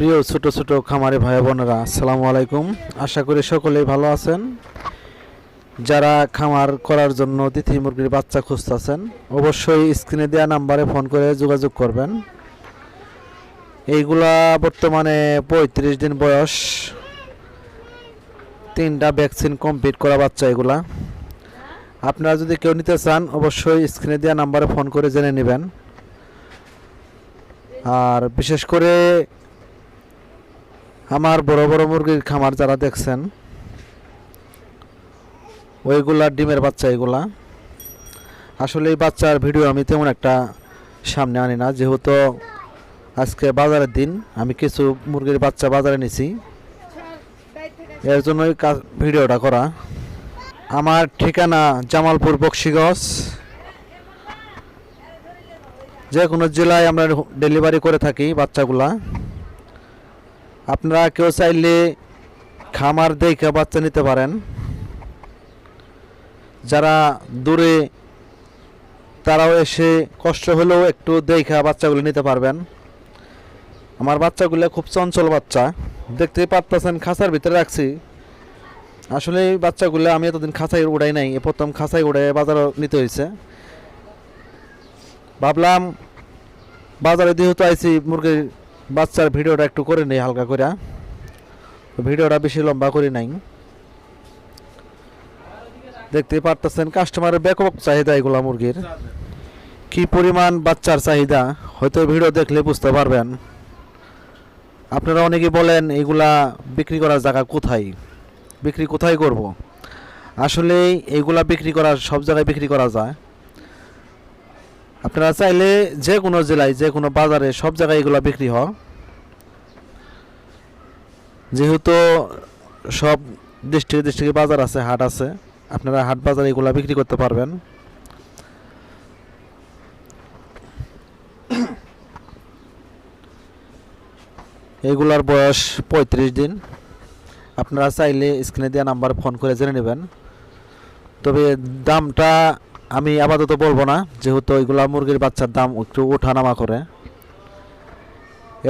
প্রিয় ছোট ছোট খামারে ভাই বোনেরা, আসসালামু আলাইকুম। আশা করি সকলেই ভালো আছেন। যারা খামার করার জন্য তিথি মুরগির বাচ্চা খুঁজতেছেন, অবশ্যই স্ক্রিনে দেওয়া নাম্বারে ফোন করে যোগাযোগ করবেন। এইগুলা বর্তমানে পঁয়ত্রিশ দিন বয়স। তিনটা ভ্যাকসিন কমপ্লিট করা বাচ্চা এগুলা। আপনারা যদি কেউ নিতে চান, অবশ্যই স্ক্রিনে দেওয়া নাম্বারে ফোন করে জেনে নেবেন। আর বিশেষ করে আমার বড় বড় মুরগির খামার যারা দেখছেন, ওইগুলা ডিমের বাচ্চা এগুলা। আসলে এই বাচ্চার ভিডিও আমি তেমন একটা সামনে আনি না, যেহেতু আজকে বাজারের দিন, আমি কিছু মুরগির বাচ্চা বাজারে নিছি। এর জন্যই ভিডিওটা করা। আমার ঠিকানা জামালপুর বক্সিগঞ্জ যে কোনো জেলায় আমরা ডেলিভারি করে থাকি বাচ্চাগুলা। আপনারা কেউ চাইলে খামার দেখে বাচ্চা নিতে পারেন। যারা দূরে, তারাও এসে কষ্ট হলেও একটু দেখা বাচ্চাগুলো নিতে পারবেন। আমার বাচ্চাগুলো খুব চঞ্চল বাচ্চা। দেখতেই পারতেছেন, খাঁচার ভিতরে রাখছি। আসলে বাচ্চাগুলো আমি এতদিন খাঁচাই উড়াই নাই প্রথম খাঁচাই উড়াই বাজারে নিতে হয়েছে। ভাবলাম বাজারে যেহেতু আইছি, মুরগির বাচ্চার ভিডিওটা একটু করে নেই হালকা করে। ভিডিওটা বেশি লম্বা করি নাই। দেখতে পারতেছেন কাস্টমারের ব্যাপক চাহিদা এগুলা মুরগির। কি পরিমাণ বাচ্চার চাহিদা, হয়তো ভিডিও দেখলে বুঝতে পারবেন। আপনারা অনেকে বলেন, এগুলা বিক্রি করার জায়গা কোথায়? বিক্রি কোথায় করব? আসলে এইগুলা বিক্রি করার, সব জায়গায় বিক্রি করা যায়। আপনারা চাইলে যে কোনো জেলায়, যে কোনো বাজারে সব জায়গায় এগুলো বিক্রি হয়। যেহেতু সব ডিস্ট্রিক্ট ডিস্ট্রিক্টে বাজার আছে, হাট আছে, আপনারা হাট বাজারে এগুলো বিক্রি করতে পারবেন। এগুলার বয়স পঁয়ত্রিশ দিন। আপনারা চাইলে স্ক্রিনে দেওয়া নাম্বার ফোন করে জেনে নেবেন। তবে দামটা আমি আপাতত বলব না, যেহেতু এগুলা মুরগির বাচ্চার দাম একটু ওঠানামা করে।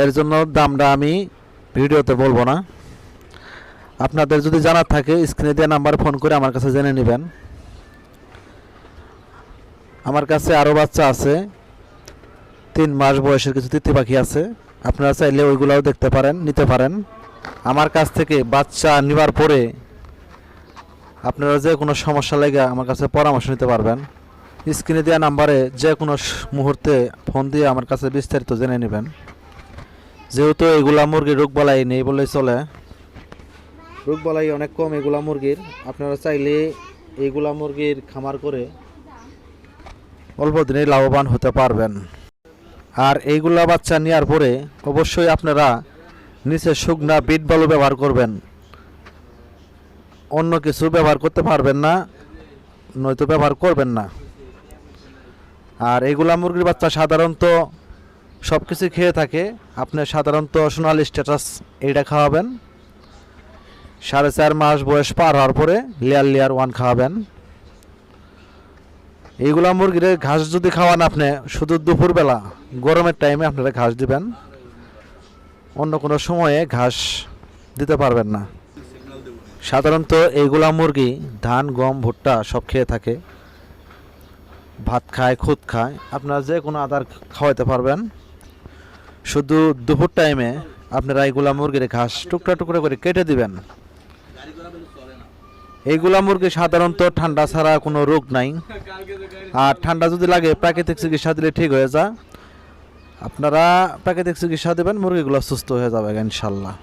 এর জন্য দামটা আমি ভিডিওতে বলব না। আপনাদের যদি জানার থাকে, স্ক্রিনে দেওয়া নাম্বার ফোন করে আমার কাছে জেনে নেবেন। আমার কাছে আরও বাচ্চা আছে, তিন মাস বয়সের কিছু তিথি পাখি আছে। আপনারা চাইলে ওইগুলাও দেখতে পারেন, নিতে পারেন। আমার কাছ থেকে বাচ্চা নেবার পরে আপনারা যে কোনো সমস্যা লেগে আমার কাছে পরামর্শ নিতে পারবেন। স্ক্রিনে দেওয়া নাম্বারে যে কোনো মুহূর্তে ফোন দিয়ে আমার কাছে বিস্তারিত জেনে নেবেন। যেহেতু এগুলা মুরগির রোগ বালাই নেই বললেই চলে। রোগ বালাই অনেক কম এগুলা মুরগির। আপনারা চাইলে এইগুলা মুরগির খামার করে অল্প দিনে লাভবান হতে পারবেন। আর এইগুলা বাচ্চা নেওয়ার পরে অবশ্যই আপনারা নিচে শুকনা বিট বালু ব্যবহার করবেন। অন্য কিছু ব্যবহার করতে পারবেন না, নয়তো ব্যবহার করবেন না। আর এগুলা মুরগির বাচ্চা সাধারণত সব কিছু খেয়ে থাকে। আপনি সাধারণত সোনালি স্ট্যাটাস এইটা খাওয়াবেন। সাড়ে চার মাস বয়স পার হওয়ার পরে লেয়ার লেয়ার ওয়ান খাওয়াবেন। এইগুলা মুরগির ঘাস যদি খাওয়ান আপনি, শুধু দুপুরবেলা, গরমের টাইমে আপনারা ঘাস দিবেন। অন্য কোনো সময়ে ঘাস দিতে পারবেন না। সাধারণত এইগুলা মুরগি ধান, গম, ভুট্টা সব খেয়ে থাকে। ভাত খায়, খুদ খায়। আপনারা যে কোনো আদার খাওয়াতে পারবেন। শুধু দুপুর টাইমে আপনারা এইগুলা মুরগির ঘাস টুকরা টুকরা করে কেটে দিবেন। এইগুলা মুরগি সাধারণত ঠান্ডা ছাড়া কোনো রোগ নাই। আর ঠান্ডা যদি লাগে, প্রাকৃতিক চিকিৎসা দিলে ঠিক হয়ে যায়। আপনারা প্রাকৃতিক চিকিৎসা দেবেন, মুরগিগুলো সুস্থ হয়ে যাবে, ইনশাল্লাহ।